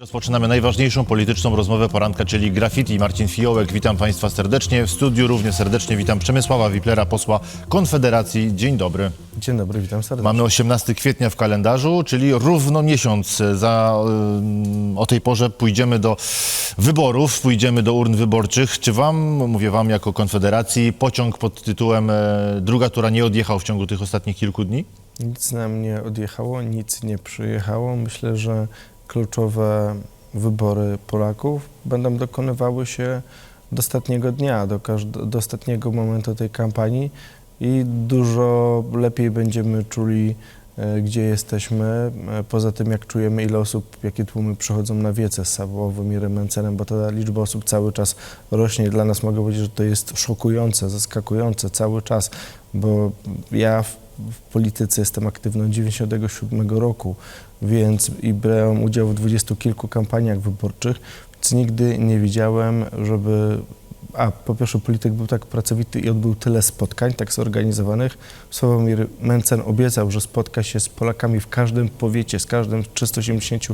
Rozpoczynamy najważniejszą polityczną rozmowę poranka, czyli graffiti. Marcin Fiołek, witam Państwa serdecznie. W studiu równie serdecznie witam Przemysława Wiplera, posła Konfederacji. Dzień dobry. Dzień dobry, witam serdecznie. Mamy 18 kwietnia w kalendarzu, czyli równo miesiąc. Za, o tej porze pójdziemy do wyborów, pójdziemy do urn wyborczych. Czy Wam, mówię Wam jako Konfederacji, pociąg pod tytułem e, druga tura nie odjechał w ciągu tych ostatnich kilku dni? Nic nam nie odjechało, nic nie przyjechało. Myślę, że kluczowe wybory Polaków będą dokonywały się do ostatniego dnia, do, do ostatniego momentu tej kampanii i dużo lepiej będziemy czuli, e, gdzie jesteśmy. E, Poza tym, jak czujemy, ile osób, jakie tłumy przychodzą na wiece z Sławomirem Mencenem, bo ta liczba osób cały czas rośnie. Dla nas mogę powiedzieć, że to jest szokujące, zaskakujące cały czas, bo ja w, polityce jestem aktywny od 97 roku, więc i brałem udział w dwudziestu kilku kampaniach wyborczych, więc nigdy nie widziałem, żeby a po pierwsze polityk był tak pracowity i odbył tyle spotkań, tak zorganizowanych. Sławomir Mencen obiecał, że spotka się z Polakami w każdym powiecie, z każdym z 380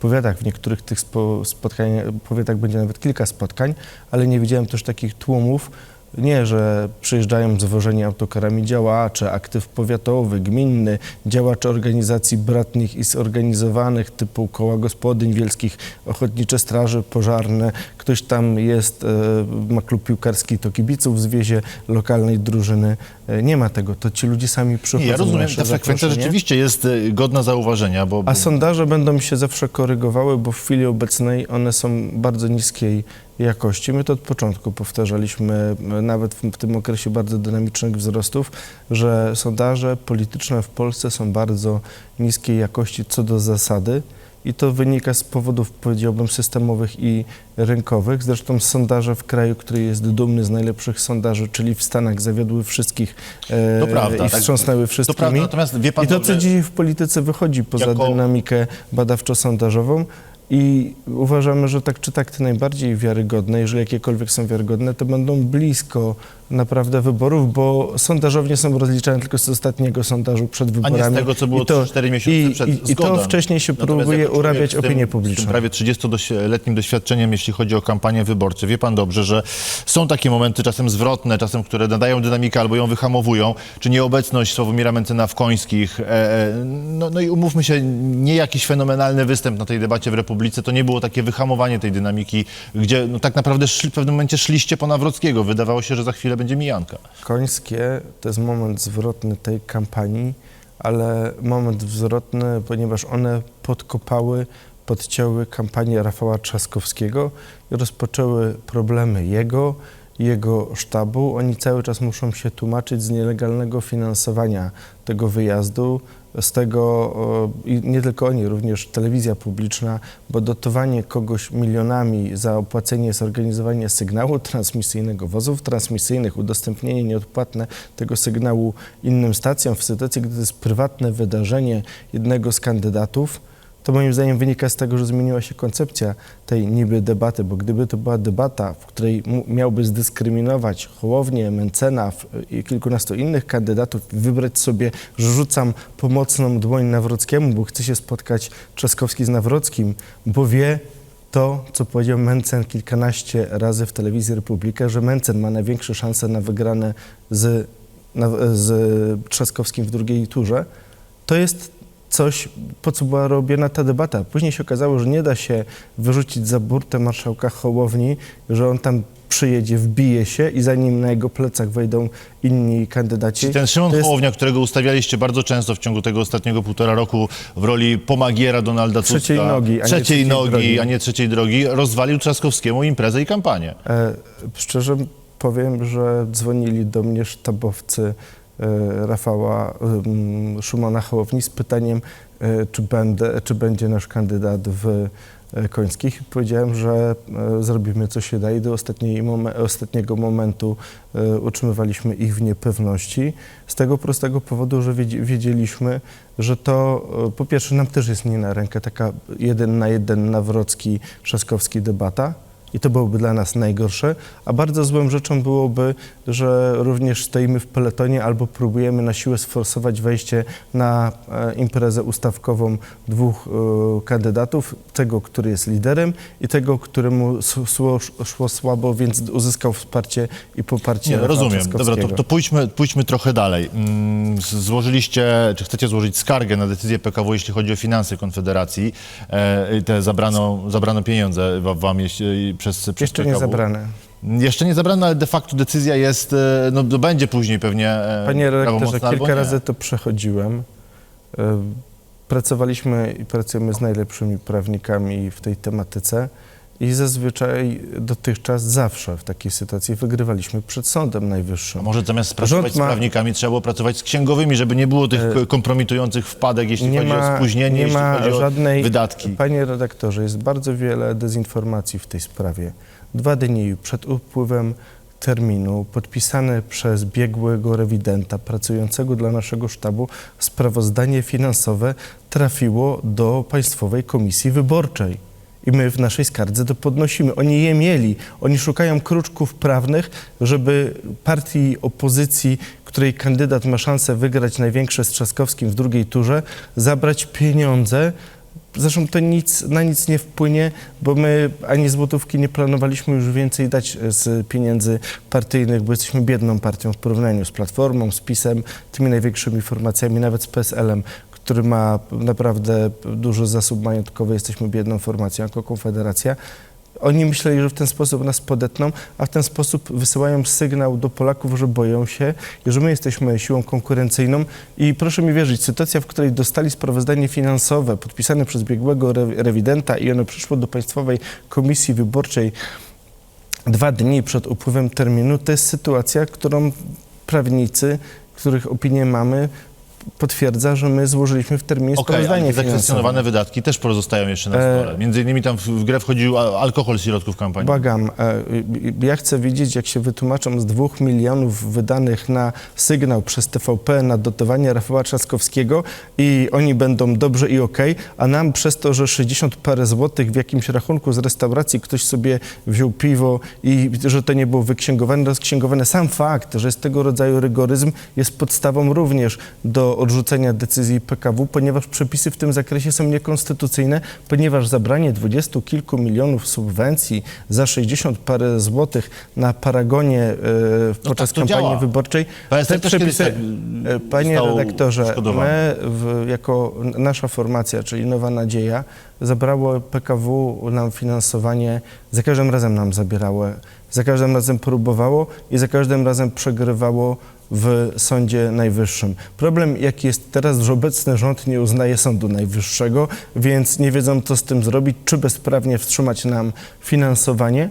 powiatach. W niektórych tych spo, spotkań, powiatach będzie nawet kilka spotkań, ale nie widziałem też takich tłumów, nie, że przyjeżdżają zwożeni autokarami działacze, aktyw powiatowy, gminny, działacze organizacji bratnich i zorganizowanych typu koła gospodyń wielkich, ochotnicze straże pożarne. Ktoś tam jest, e, ma klub piłkarski, to kibiców zwiezie lokalnej drużyny. E, Nie ma tego, to ci ludzie sami przychodzą ja rozumiem, ta frekwencja rzeczywiście jest e, godna zauważenia, bo... A sondaże będą się zawsze korygowały, bo w chwili obecnej one są bardzo niskiej jakości. My to od początku powtarzaliśmy, nawet w, tym okresie bardzo dynamicznych wzrostów, że sondaże polityczne w Polsce są bardzo niskiej jakości co do zasady. I to wynika z powodów, powiedziałbym, systemowych i rynkowych. Zresztą sondaże w kraju, który jest dumny z najlepszych sondaży, czyli w Stanach, zawiodły wszystkich e, To prawda, i tak. wstrząsnęły To wszystkimi. prawda, natomiast wie Pan I to, co dzisiaj w polityce wychodzi poza Jako- dynamikę badawczo-sondażową i uważamy, że tak czy tak te najbardziej wiarygodne, jeżeli jakiekolwiek są wiarygodne, to będą blisko naprawdę wyborów, bo sondażownie są rozliczane tylko z ostatniego sondażu przed A wyborami. nie z tego, co było I to, 4 miesiące i, przed. i, I to wcześniej się Natomiast próbuje urabiać z tym- opinię Z tym publiczną. prawie 30-letnim doświadczeniem, jeśli chodzi o kampanię wyborcze. Wie pan dobrze, że są takie momenty czasem zwrotne, czasem, które nadają dynamikę albo ją wyhamowują, czy nieobecność Sławomira Mencena w Końskich. E, e, no, no i umówmy się, nie jakiś fenomenalny występ na tej debacie w Republice, to nie było takie wyhamowanie tej dynamiki, gdzie no, tak naprawdę szli, w pewnym momencie szliście po Nawrockiego. Wydawało się, że za chwilę będzie mijanka. Końskie to jest moment zwrotny tej kampanii, ale moment zwrotny, ponieważ one podkopały, podcięły kampanię Rafała Trzaskowskiego i rozpoczęły problemy jego, jego sztabu. Oni cały czas muszą się tłumaczyć z nielegalnego finansowania tego wyjazdu, z tego o, i nie tylko oni, również telewizja publiczna, bo dotowanie kogoś milionami za opłacenie, zorganizowanie sygnału transmisyjnego, wozów transmisyjnych, udostępnienie nieodpłatne tego sygnału innym stacjom w sytuacji, gdy to jest prywatne wydarzenie jednego z kandydatów, to moim zdaniem wynika z tego, że zmieniła się koncepcja tej niby debaty, bo gdyby to była debata, w której miałby zdyskryminować Hołownię, Mencena i kilkunastu innych kandydatów, wybrać sobie, że rzucam pomocną dłoń Nawrockiemu, bo chce się spotkać Trzaskowski z Nawrockim, bo wie to, co powiedział Mencen kilkanaście razy w telewizji Republika, że Mencen ma największe szanse na wygrane z, na, z Trzaskowskim w drugiej turze, to jest coś, po co była robiona ta debata. Później się okazało, że nie da się wyrzucić za burtę marszałka Hołowni, że on tam przyjedzie, wbije się i zanim na jego plecach wejdą inni kandydaci. Ten Szymon jest- Hołownia, którego ustawialiście bardzo często w ciągu tego ostatniego półtora roku w roli pomagiera Donalda Tuska. Trzeciej nogi, a nie trzeciej trzeciej nogi, drogi. a nie trzeciej drogi, rozwalił Trzaskowskiemu imprezę i kampanię. E, szczerze powiem, że dzwonili do mnie sztabowcy Rafała em, Szumana Hołowni z pytaniem, e, czy, będę, czy będzie nasz kandydat w e, Końskich. Powiedziałem, że e, zrobimy co się da i do ostatniego momentu e, utrzymywaliśmy ich w niepewności. Z tego prostego powodu, że wiedzi- wiedzieliśmy, że to e, po pierwsze nam też jest nie na rękę taka jeden na jeden Nawrocki, Trzaskowski debata, i to byłoby dla nas najgorsze, a bardzo złą rzeczą byłoby, że również stoimy w peletonie albo próbujemy na siłę sforsować wejście na e, imprezę ustawkową dwóch e, kandydatów, tego, który jest liderem i tego, któremu szło, szło słabo, więc uzyskał wsparcie i poparcie Nie, rozumiem. Dobra, to, to pójdźmy, pójdźmy trochę dalej. Mm, Złożyliście, czy chcecie złożyć skargę na decyzję PKW, jeśli chodzi o finanse Konfederacji? E, te zabrano, zabrano pieniądze wa- wam jeśli, przez, przez Jeszcze nie zabrane. Jeszcze nie zabrano, ale de facto decyzja jest, e, no to będzie później pewnie e, Panie redaktorze, kilka razy to przechodziłem. E, Pracowaliśmy i pracujemy z najlepszymi prawnikami w tej tematyce i zazwyczaj dotychczas zawsze w takiej sytuacji wygrywaliśmy przed Sądem A Najwyższym. może zamiast pracować Rząd z ma- prawnikami, trzeba było pracować z księgowymi, żeby nie było tych kompromitujących wpadek, jeśli chodzi o spóźnienie, nie jeśli ma chodzi o żadnej. wydatki. Panie redaktorze, jest bardzo wiele dezinformacji w tej sprawie. Dwa dni przed upływem terminu podpisane przez biegłego rewidenta pracującego dla naszego sztabu sprawozdanie finansowe trafiło do Państwowej Komisji Wyborczej. I my w naszej skardze to podnosimy. Oni je mieli. Oni szukają kruczków prawnych, żeby partii opozycji, której kandydat ma szansę wygrać największe z Trzaskowskim w drugiej turze, zabrać pieniądze. Zresztą to nic, na nic nie wpłynie, bo my ani złotówki nie planowaliśmy już więcej dać e, z pieniędzy partyjnych, bo jesteśmy biedną partią w porównaniu z Platformą, z PiSem, tymi największymi formacjami, nawet z PSL-em, który ma naprawdę duży zasób majątkowy. Jesteśmy biedną formacją jako Konfederacja. Oni myśleli, że w ten sposób nas podetną, a w ten sposób wysyłają sygnał do Polaków, że boją się i że my jesteśmy siłą konkurencyjną. I proszę mi wierzyć, sytuacja, w której dostali sprawozdanie finansowe podpisane przez biegłego re- rewidenta i ono przyszło do Państwowej Komisji Wyborczej dwa dni przed upływem terminu, to jest sytuacja, którą prawnicy, których opinię mamy, potwierdza, że my złożyliśmy w terminie Okej, sprawozdanie ale zakwestionowane wydatki też pozostają jeszcze na E, stole. Między innymi tam w, w grę wchodził alkohol z środków kampanii. Błagam, e, ja chcę widzieć, jak się wytłumaczą z dwóch milionów wydanych na sygnał przez TVP na dotowanie Rafała Trzaskowskiego i oni będą dobrze i okej, a nam przez to, że 60 parę złotych w jakimś rachunku z restauracji ktoś sobie wziął piwo i że to nie było wyksięgowane, rozksięgowane. Sam fakt, że jest tego rodzaju rygoryzm jest podstawą również do odrzucenia decyzji PKW, ponieważ przepisy w tym zakresie są niekonstytucyjne, ponieważ zabranie dwudziestu kilku milionów subwencji za 60 parę złotych na paragonie e, podczas tak kampanii działa. wyborczej, PSL też kiedyś tak, e, panie redaktorze, my w, jako nasza formacja, czyli Nowa Nadzieja, zabrało PKW nam finansowanie, za każdym razem nam zabierało, za każdym razem próbowało i za każdym razem przegrywało w Sądzie Najwyższym. Problem jaki jest teraz, że obecny rząd nie uznaje Sądu Najwyższego, więc nie wiedzą co z tym zrobić, czy bezprawnie wstrzymać nam finansowanie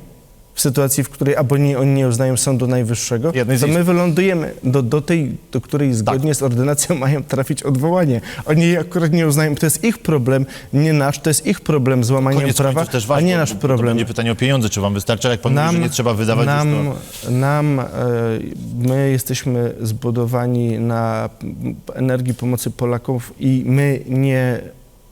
w sytuacji, w której albo nie, oni nie uznają Sądu Najwyższego, Jednej z to ich- my wylądujemy do, do tej, do której zgodnie z ordynacją mają trafić odwołanie. Oni akurat nie uznają, to jest ich problem, nie nasz, to jest ich problem z łamaniem Koniec prawa, końców też a wasz, nie nasz To problem. będzie pytanie o pieniądze, czy wam wystarczy, jak pan mówi, że nie trzeba wydawać, nam, to... nam e, my jesteśmy zbudowani na energii pomocy Polaków i my nie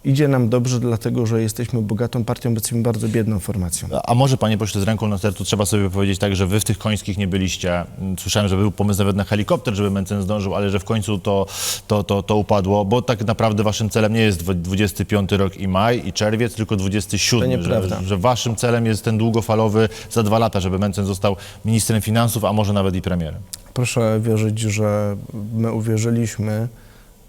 idzie nam dobrze, dlatego że jesteśmy bogatą partią, bo jesteśmy bardzo biedną formacją. A może, panie pośle, z ręką na sercu trzeba sobie powiedzieć tak, że wy w tych końskich nie byliście. Mm, Słyszałem, że był pomysł nawet na helikopter, żeby Mencen zdążył, ale że w końcu to, to, to, to upadło, bo tak naprawdę waszym celem nie jest dwu- 25 rok i maj i czerwiec, tylko 27. To nieprawda. Że, że waszym celem jest ten długofalowy za dwa lata, żeby Mencen został ministrem finansów, a może nawet i premierem. Proszę wierzyć, że my uwierzyliśmy,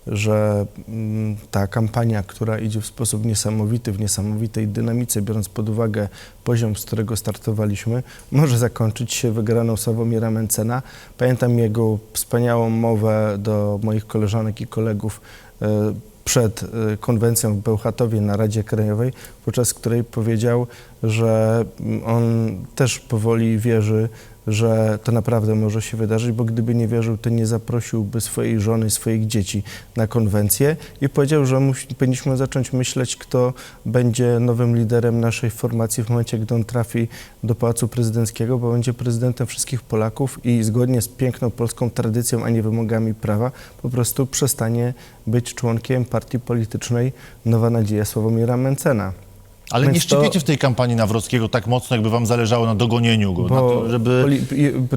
że mm, ta kampania, która idzie w sposób niesamowity, w niesamowitej dynamice, biorąc pod uwagę poziom, z którego startowaliśmy, może zakończyć się wygraną Sławomira Mencena. Pamiętam jego wspaniałą mowę do moich koleżanek i kolegów e, przed e, konwencją w Bełchatowie na Radzie Krajowej, podczas której powiedział, że mm, on też powoli wierzy, że to naprawdę może się wydarzyć, bo gdyby nie wierzył, to nie zaprosiłby swojej żony, swoich dzieci na konwencję i powiedział, że musi, powinniśmy zacząć myśleć, kto będzie nowym liderem naszej formacji w momencie, gdy on trafi do Pałacu Prezydenckiego, bo będzie prezydentem wszystkich Polaków i zgodnie z piękną polską tradycją, a nie wymogami prawa, po prostu przestanie być członkiem partii politycznej Nowa Nadzieja Sławomira Mencena. Ale Więc nie to- szczypiecie w tej kampanii Nawrockiego tak mocno, jakby wam zależało na dogonieniu go, na Bo, to, żeby...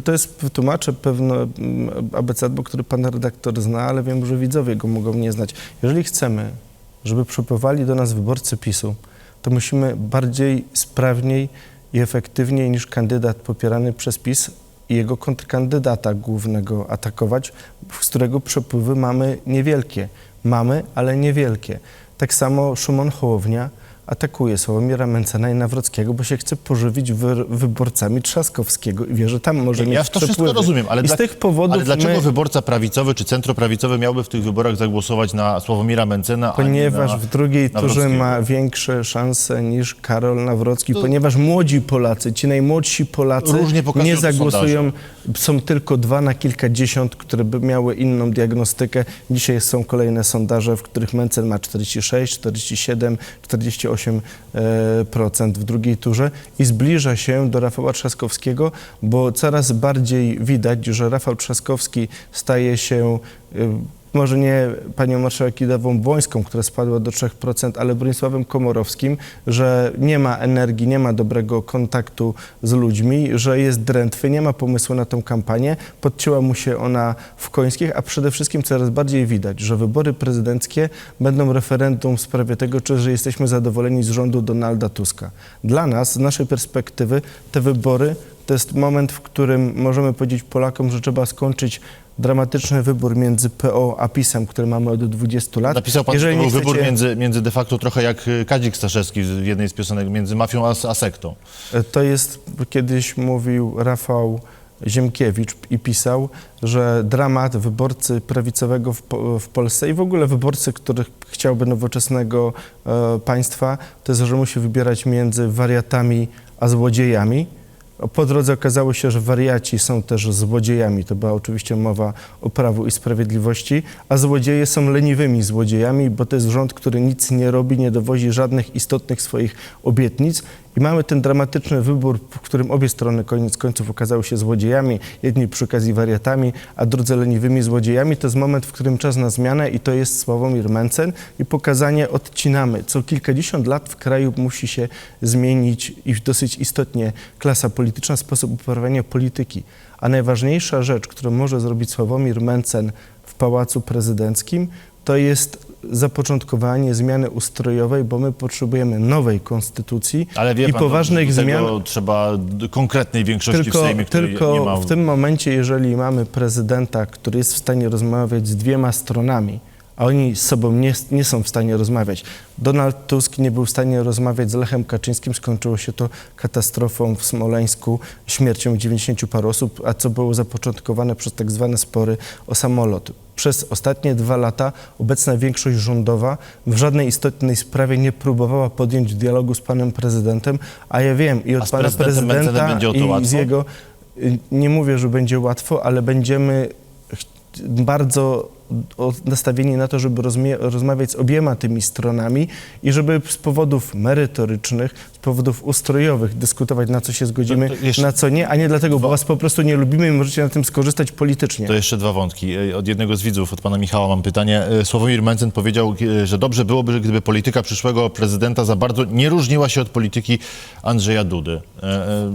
to jest, wytłumaczę pewne mm, abecadło, który pan redaktor zna, ale wiem, że widzowie go mogą nie znać. Jeżeli chcemy, żeby przepływali do nas wyborcy PiSu, to musimy bardziej, sprawniej i efektywniej niż kandydat popierany przez PiS i jego kontrkandydata głównego atakować, z którego przepływy mamy niewielkie. Mamy, ale niewielkie. Tak samo Szymon Hołownia atakuje Sławomira Mencena i Nawrockiego, bo się chce pożywić wy, wyborcami Trzaskowskiego i wie, że tam może mieć Ja to wszystko przepływy. rozumiem, ale, I z dla- tych powodów ale dlaczego my, wyborca prawicowy czy centroprawicowy miałby w tych wyborach zagłosować na Sławomira Mencena, ponieważ na w drugiej turze ma większe szanse niż Karol Nawrocki, ponieważ młodzi Polacy, ci najmłodsi Polacy nie to zagłosują. Są tylko dwa na kilkadziesiąt, które by miały inną diagnostykę. Dzisiaj są kolejne sondaże, w których Mencen ma 46, 47, 48 e, procent w drugiej turze i zbliża się do Rafała Trzaskowskiego, bo coraz bardziej widać, że Rafał Trzaskowski staje się e, może nie panią marszałek Kidawą Błońską, która spadła do 3%, ale Bronisławem Komorowskim, że nie ma energii, nie ma dobrego kontaktu z ludźmi, że jest drętwy, nie ma pomysłu na tą kampanię, podcięła mu się ona w Końskich, a przede wszystkim coraz bardziej widać, że wybory prezydenckie będą referendum w sprawie tego, czy że jesteśmy zadowoleni z rządu Donalda Tuska. Dla nas, z naszej perspektywy, te wybory to jest moment, w którym możemy powiedzieć Polakom, że trzeba skończyć dramatyczny wybór między PO a PiSem, który mamy od 20 lat. Napisał pan, nie był wybór chcecie- między, między de facto trochę jak Kadzik Staszewski w jednej z piosenek, między mafią a, a sektą. To jest, kiedyś mówił Rafał Ziemkiewicz i pisał, że dramat wyborcy prawicowego w, w Polsce i w ogóle wyborcy, których chciałby nowoczesnego e, państwa, to jest, że musi wybierać między wariatami a złodziejami. Po drodze okazało się, że wariaci są też złodziejami. To była oczywiście mowa o Prawu i Sprawiedliwości, a złodzieje są leniwymi złodziejami, bo to jest rząd, który nic nie robi, nie dowozi żadnych istotnych swoich obietnic. I mamy ten dramatyczny wybór, w którym obie strony koniec końców okazały się złodziejami, jedni przy okazji wariatami, a drudzy leniwymi złodziejami. To jest moment, w którym czas na zmianę i to jest Sławomir Mencen i pokazanie odcinamy. Co kilkadziesiąt lat w kraju musi się zmienić i dosyć istotnie klasa polityczna, sposób uprawiania polityki. A najważniejsza rzecz, którą może zrobić Sławomir Mencen w Pałacu Prezydenckim, to jest zapoczątkowanie zmiany ustrojowej, bo my potrzebujemy nowej konstytucji Ale wie i pan, poważnych do tego zmian. trzeba d- konkretnej większości Tylko, w Sejmie, której tylko nie ma. w tym momencie, jeżeli mamy prezydenta, który jest w stanie rozmawiać z dwiema stronami, a oni z sobą nie, nie są w stanie rozmawiać. Donald Tusk nie był w stanie rozmawiać z Lechem Kaczyńskim, skończyło się to katastrofą w Smoleńsku, śmiercią 90 paru osób, a co było zapoczątkowane przez tak zwane spory o samolot. Przez ostatnie dwa lata obecna większość rządowa w żadnej istotnej sprawie nie próbowała podjąć dialogu z panem prezydentem, a ja wiem i od pana prezydenta będzie o to i z jego y, nie mówię, że będzie łatwo, ale będziemy bardzo nastawieni na to, żeby rozmawiać z obiema tymi stronami i żeby z powodów merytorycznych, z powodów ustrojowych dyskutować, na co się zgodzimy, To- to jeszcze- na co nie, a nie dlatego, bo was po prostu nie lubimy i możecie na tym skorzystać politycznie. To jeszcze dwa wątki. E, Od jednego z widzów, od pana Michała mam pytanie. E, Sławomir Mencen powiedział, e, że dobrze byłoby, gdyby polityka przyszłego prezydenta za bardzo nie różniła się od polityki Andrzeja Dudy.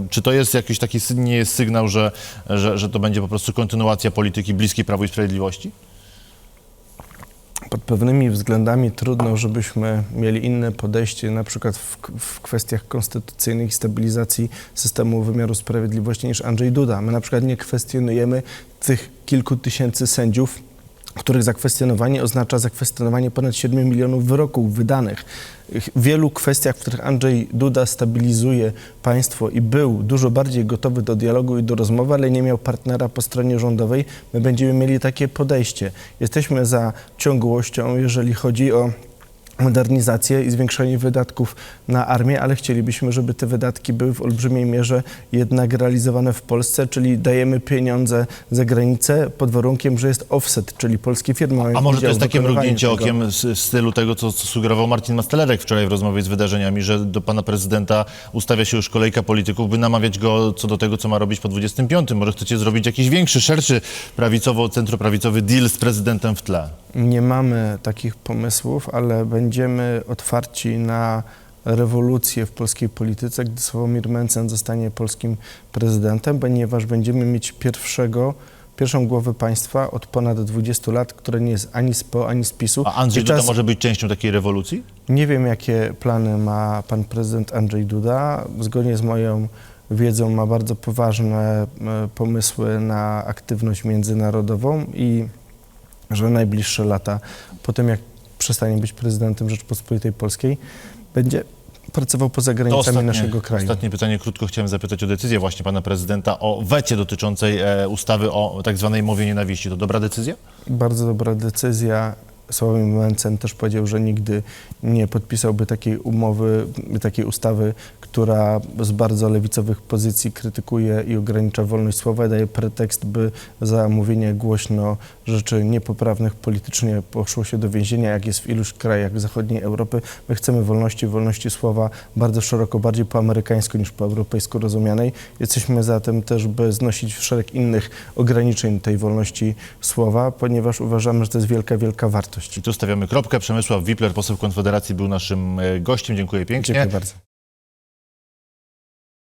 Czy to jest jakiś taki, nie jest sygnał, że, że, że to będzie po prostu kontynuacja polityki bliskiej Prawu i Sprawiedliwości? Pod pewnymi względami trudno, żebyśmy mieli inne podejście, na przykład w, w kwestiach konstytucyjnych i stabilizacji systemu wymiaru sprawiedliwości niż Andrzej Duda. My na przykład nie kwestionujemy tych kilku tysięcy sędziów, których zakwestionowanie oznacza zakwestionowanie ponad 7 milionów wyroków wydanych. W wielu kwestiach, w których Andrzej Duda stabilizuje państwo i był dużo bardziej gotowy do dialogu i do rozmowy, ale nie miał partnera po stronie rządowej, my będziemy mieli takie podejście. Jesteśmy za ciągłością, jeżeli chodzi o modernizację i zwiększenie wydatków na armię, ale chcielibyśmy, żeby te wydatki były w olbrzymiej mierze jednak realizowane w Polsce, czyli dajemy pieniądze za granicę pod warunkiem, że jest offset, czyli polskie firmy mają A może to jest takie mrugnięcie tego. okiem z, w stylu tego, co, co sugerował Marcin Mastalerek wczoraj w rozmowie z wydarzeniami, że do pana prezydenta ustawia się już kolejka polityków, by namawiać go co do tego, co ma robić po 25. Może chcecie zrobić jakiś większy, szerszy prawicowo-centroprawicowy deal z prezydentem w tle? Nie mamy takich pomysłów, ale będziemy otwarci na rewolucję w polskiej polityce, gdy Sławomir Mencen zostanie polskim prezydentem, ponieważ będziemy mieć pierwszego, pierwszą głowę państwa od ponad 20 lat, która nie jest ani z PO, ani z PiSu. A Andrzej Duda może być częścią takiej rewolucji? Nie wiem, jakie plany ma pan prezydent Andrzej Duda. Zgodnie z moją wiedzą ma bardzo poważne e, pomysły na aktywność międzynarodową i że najbliższe lata, po tym jak przestanie być prezydentem Rzeczpospolitej Polskiej, będzie pracował poza granicami naszego kraju. Ostatnie pytanie, krótko chciałem zapytać o decyzję właśnie pana prezydenta o wecie dotyczącej e, ustawy o tak zwanej mowie nienawiści. To dobra decyzja? Bardzo dobra decyzja. Sławomir Mencen też powiedział, że nigdy nie podpisałby takiej umowy, takiej ustawy, która z bardzo lewicowych pozycji krytykuje i ogranicza wolność słowa, daje pretekst, by za mówienie głośno rzeczy niepoprawnych politycznie poszło się do więzienia, jak jest w iluś krajach zachodniej Europy. My chcemy wolności, wolności słowa bardzo szeroko, bardziej po amerykańsku niż po europejsku rozumianej. Jesteśmy zatem też, by znosić szereg innych ograniczeń tej wolności słowa, ponieważ uważamy, że to jest wielka, wielka wartość. I tu stawiamy kropkę. Przemysław Wipler, poseł Konfederacji, był naszym e, gościem. Dziękuję pięknie. Dziękuję bardzo.